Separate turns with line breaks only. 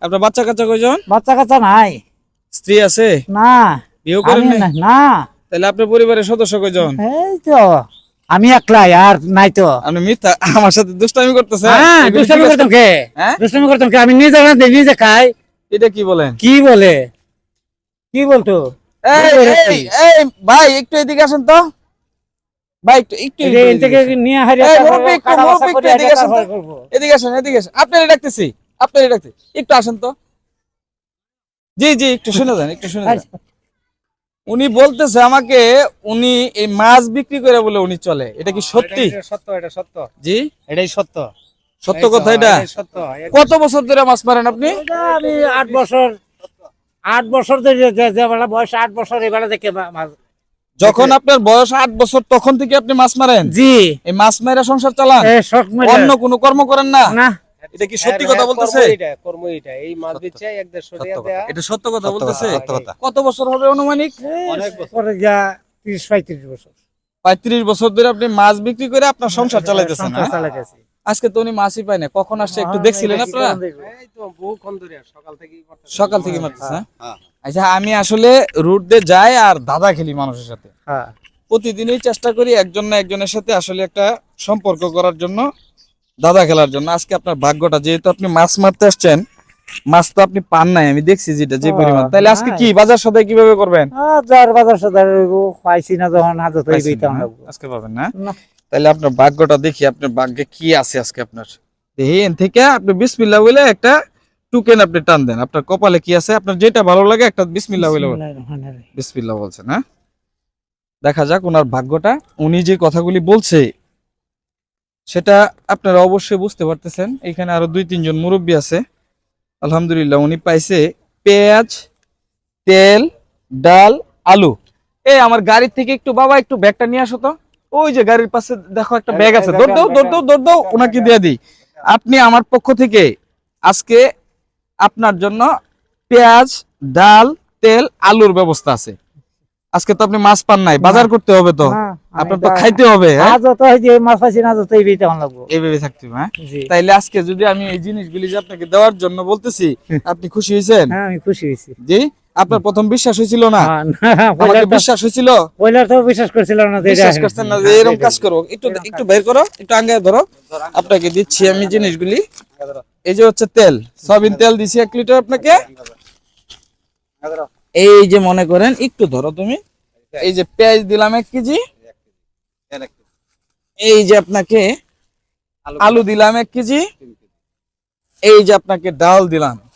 আপনার বাচ্চা কাচ্চা কয়জন?
বাচ্চা কাচ্চা নাই।
স্ত্রী আছে?
না।
বিয়ে করেন নাই?
না-
তাহলে আপনার পরিবারের সদস্য কয়জন?
এই তো আমি একলাই আর নাই তো।
আপনি মিথ্যা আমার সাথে দুষ্টামি করতেছেন?
হ্যাঁ দুষ্টামি করতাম কে?
হ্যাঁ?
দুষ্টামি করতাম কে? আমি নিজে না দিই, নিজে খাই।
এটা কি বলেন?
কি বলে? কি বলতো?
এই,
এই,
ভাই একটু এদিকে আসেন তো। ভাই একটু একটু এদিকে।
নিয়ে হারি
এই,
তারপরে
একটু,
কাটা বাছা
মুরব্বি
করে
একটু এদিকে আসেন। এদিকে আসেন এদিকে আসেন। আপনারই ডাকতেছি। আপনারই ডাকতেছি একটু আসেন তো। জি জি একটু শুনে যান একটু শুনে যান। উনি বলতেছে আমাকে উনি এই মাছ বিক্রি করে বলে উনি চলে। এটা কি সত্যি?
সত্য? এটা সত্য?
জি।
এটাই সত্য।
সত্য কথা এটা? কত বছর ধরে মাছ মারেন আপনি?
আমি আট বছর আট বছর ধরে যে- যে- যে বয়স আট বছর এই বেলা থেকে মাছ-
যখন আপনার বয়স আট বছর তখন থেকে আপনি মাছ মারেন?
জি।
এই মাছ মারা সংসার চালান? অন্য কোনো কর্ম করেন না?
না।
এটা কি সত্যি কথা বলতেছে?
কর্ম এটা এই মাছ বেচে এক দেড়শো টাকা
সত্য
দেয়া
এটা সত্য কথা বলতেছে? কত বছর হবে অনুমানিক
অনেক বছর।
যা
ধরে আপনি মাছ বিক্রি করে আপনার সংসার চালাইতেছেন হ্যাঁ?
চালাইতেছি।
আজকে তো উনি মাছই পায় না। কখন আসছে একটু
হ্যাঁ,
দেখছিলেন আপনারা?
সকাল থেকেই করতেছে।
সকাল থেকে মারতেছে হ্যাঁ?
হ্যাঁ।
আচ্ছা আমি আসলে রুট দিয়ে যাই আর দাদা খেলি মানুষের সাথে।
হ্যাঁ।
প্রতিদিনই চেষ্টা করি একজন না একজনের সাথে আসলে একটা সম্পর্ক করার জন্য দাদা খেলার জন্য। আজকে আপনার ভাগ্যটা যেহেতু আপনি মাছ মারতে আসছেন মাছ তো আপনি পান নাই আমি দেখছি যেটা যে পরিমাণ। তাহলে আজকে কি বাজার সদাই কীভাবে করবেন?
যার বাজার পাইছি না যখন? লাগবো।
আজকে পাবেন না। তাহলে আপনার ভাগ্যটা দেখি আপনার ভাগ্যে কি আছে আজকে আপনার। দেখি এন থেকে আপনি বিসমিল্লাহ বলে একটা টুকেন আপনি টান দেন। আপনার কপালে কি আছে? আপনার যেটা ভালো লাগে একটা বিসমিল্লাহ বলে বিসমিল্লাহ বলছেন হ্যাঁ। দেখা যাক ওনার ভাগ্যটা। উনি যে কথাগুলি বলছে সেটা আপনারা অবশ্যই বুঝতে পারতেছেন। এখানে আরও দুই, তিনজন মুরব্বী আছে। আলহামদুলিল্লাহ, উনি পাইছে পেঁয়াজ, তেল, ডাল, আলু। এই আমার গাড়ির থেকে একটু বাবা, একটু ব্যাগটা নিয়ে আসো তো। ওই যে গাড়ির পাশে দেখো একটা ব্যাগ আছে। দৌড় দাও দৌড় দাও দৌড় দাও ওনাকে দিয়ে দিই। আপনি আমার পক্ষ থেকে আজকে আপনার জন্য পেঁয়াজ, ডাল, তেল, আলুর ব্যবস্থা আছে। আজকে তো আপনি মাছ পান নাই বাজার করতে হবে তো। আপনার তো খাইতে হবে হ্যাঁ?
যে মাছ পাইছি না হাজত হইবেই তখন লাগবো।
এইভাবে থাকতে হবে হ্যাঁ? তাইলে আজকে যদি আমি এই জিনিসগুলি যে আপনাকে দেওয়ার জন্য বলতেছি আপনি খুশি হয়েছেন?
হ্যাঁ, আমি খুশি হয়েছি।
জি? আপনার প্রথম বিশ্বাস হয়েছিল না? আমাকে বিশ্বাস হয়েছিল?
তো বিশ্বাস করছিলাম না
বিশ্বাস করছেন না যে এরকম কাজ করব। একটু একটু বের করো একটু আঙ্গে ধরো। আপনাকে দিচ্ছি আমি জিনিসগুলি। এই যে হচ্ছে তেল। সয়াবিন তেল দিছি এক লিটার আপনাকে। এই যে মনে করেন, একটু ধরো তুমি। এই যে পেঁয়াজ দিলাম এক কেজি। এই যে আপনাকে আলু দিলাম এক কেজি। এই যে আপনাকে ডাল দিলাম।